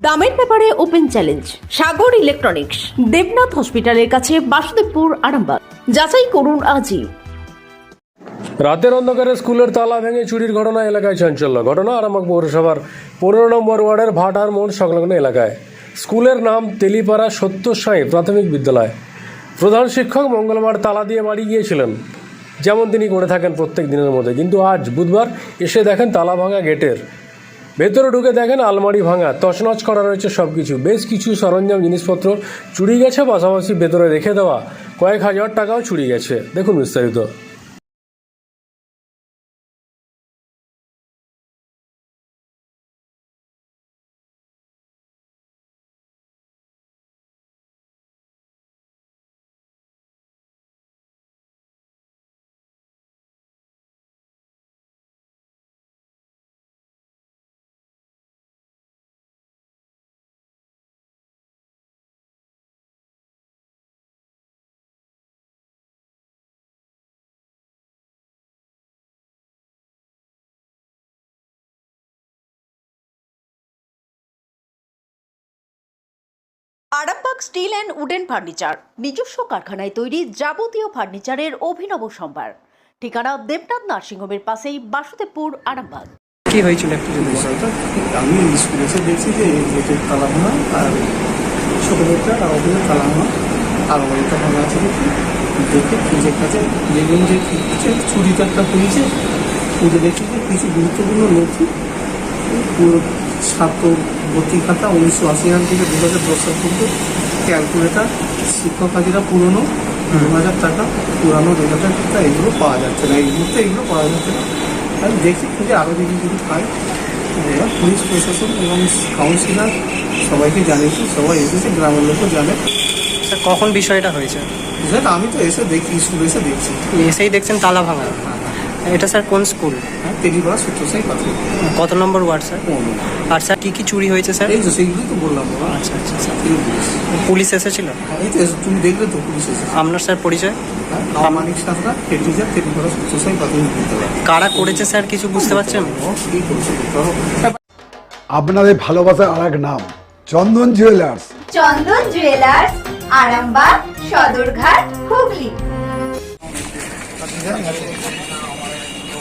দামের ব্যাপারে open challenge, Sagar electronics, Debnath হসপিটালের কাছে বাসুদেবপুর, আরামবাগ। যাচাই করুন আজই। রাতের অন্ধকারে স্কুলের তালা ভেঙে চুরির ঘটনা এলাকায় চাঞ্চল্য। ঘটনা আরামবাগ পৌরসভার পনেরো নম্বর ওয়ার্ডের ভাটার মোড় সংলগ্ন এলাকায়। স্কুলের নাম তেলিপাড়া সত্য সাঁই প্রাথমিক বিদ্যালয়। প্রধান শিক্ষক মঙ্গলবার তালা দিয়ে বাড়ি গিয়েছিলেন। যেমন তিনি করে থাকেন প্রত্যেক দিনের মধ্যে। কিন্তু আজ বুধবার এসে দেখেন তালা ভাঙা গেটের ভেতরে ঢুকে দেখেন আলমারি ভাঙা, তছনছ করা রয়েছে সব কিছু বেশ কিছু সরঞ্জাম, জিনিসপত্র চুরি গেছে, পাশাপাশি ভেতরে রেখে দেওয়া। কয়েক হাজার টাকাও চুরি গেছে। দেখুন বিস্তারিত। Arambagh steel and wooden furniture নিজস্ব কারখানায় তৈরি যাবতীয় ফার্নিচারের অভিনব সম্ভার। ঠিকানা দেবনাথ নার্সিংহোমের পাশেই বাসুদেবপুর আরামবাগ। কি হয়েছিল একটু যদি বিষয়টা আমি স্কুলে এসে দেখছি যে গেটের আর ছোটো আর তালা আর আছে দেখি দেখে খুঁজে কাছে দেখলাম যে কিছু একটা খুঁজে দেখি যে কিছু গুরুত্বপূর্ণ নথি ভর্তি খাতা উনিশশো আশি সাল থেকে দু হাজার দশ সাল পর্যন্ত ক্যালকুলেটার শিক্ষক হাজিরা পুরনো দু হাজার টাকা পুরানো দু হাজার টাকা এগুলো পাওয়া যাচ্ছে না। এই মুহূর্তে এগুলো পাওয়া যাচ্ছে না। আমি দেখি খুঁজে আরও যদি যদি পাই। পুলিশ প্রশাসন এবং কাউন্সিলার সবাইকে জানিয়েছি সবাই এসেছে গ্রামের লোকও জানে। কখন বিষয়টা হয়েছে? সেটা আমি তো এসে দেখি স্কুলে এসে দেখছি। এসেই দেখছেন তালা ভাঙা। এটা স্যার কোন স্কুল? হ্যাঁ তেলিপাড়া সূত্রসাই পাথর। কত নম্বর ওয়ার্ড স্যার? আর স্যার কি কি চুরি হয়েছে স্যার? এই তো সেইগুলো তো বললাম বাবা আচ্ছা আচ্ছা স্যার পুলিশ। এসেছিল? এই তো তুমি দেখলে তো পুলিশ এসেছে। আপনার স্যার পরিচয়? হ্যাঁ মানিক সাঁতরা হেড টিচার তেলিপাড়া সূত্রসাই প্রাথমিক কারা করেছে স্যার কিছু বুঝতে পারছেন? কি করছে ধরো আপনাদের ভালোবাসার আর এক নাম চন্দন জুয়েলার্স। চন্দন জুয়েলার্স আরামবাগ সদরঘাট হুগলি।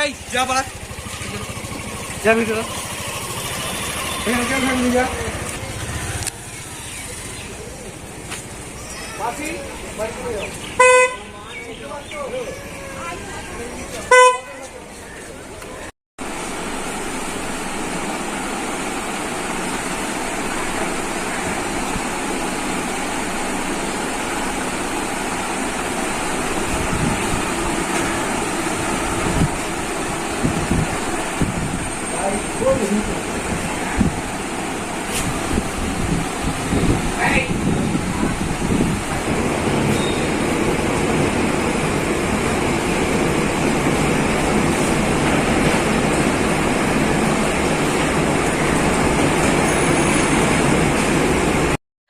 এই যা বাড়া যা ভিতরে। এখানে কেন থাকবি যা বাসি বাইরে